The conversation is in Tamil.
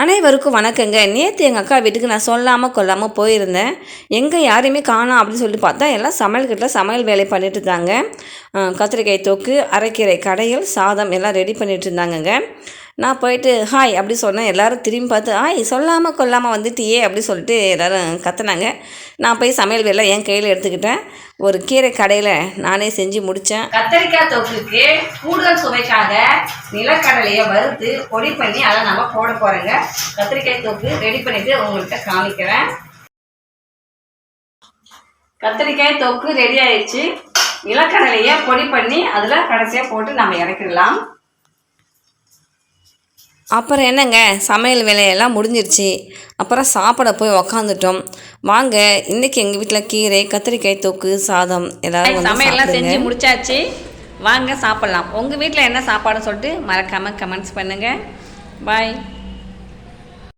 அனைவருக்கும் வணக்கங்க. நேற்று எங்கள் அக்கா வீட்டுக்கு நான் சொல்லாமல் கொள்ளாமல் போயிருந்தேன். எங்கே யாரையுமே காணோம் அப்படின்னு சொல்லி பார்த்தா எல்லாம் சமையல் கிட்ட சமையல் வேலை பண்ணிட்டு இருந்தாங்க. கத்திரிக்காய் தொக்கு அரைக்கீரை கடையல் சாதம் எல்லாம் ரெடி பண்ணிட்டு இருந்தாங்கங்க. நான் போயிட்டு ஹாய் அப்படி சொன்னேன். எல்லோரும் திரும்பி பார்த்து ஹாய் சொல்லாமல் கொல்லாமல் வந்துட்டியே அப்படி சொல்லிட்டு எல்லோரும் கத்துனாங்க. நான் போய் சமையல் வேலை என் கையில் எடுத்துக்கிட்டேன். ஒரு கீரை கடையில் நானே செஞ்சு முடித்தேன் கத்தரிக்காய் தொக்குக்கு கூடுதல் சுவைக்காக நிலக்கடலையை வறுத்து பொடி பண்ணி அதை நம்ம போட போகிறோங்க கத்திரிக்காய் தொக்கு ரெடி பண்ணிவிட்டு உங்கள்கிட்ட காமிக்கிறேன். கத்திரிக்காய் தொக்கு ரெடி ஆயிடுச்சு. நிலக்கடலையை பொடி பண்ணி அதில் கடைசியாக போட்டு நம்ம இறக்கிடலாம். அப்புறம் என்னங்க? சமையல் வேலையெல்லாம் முடிஞ்சிருச்சு. அப்புறம் சாப்பிட போய் உக்காந்துட்டோம். வாங்க இன்னைக்கு எங்கள் வீட்டில் கீரை கத்திரிக்காய் தொக்கு சாதம் ஏதாவது சமையல்லாம். செஞ்சு முடிச்சாச்சு. வாங்க சாப்பிட்லாம். உங்கள் வீட்டில் என்ன சாப்பாடுன்னு சொல்லிட்டு மறக்காமல் கமெண்ட்ஸ் பண்ணுங்கள் பாய்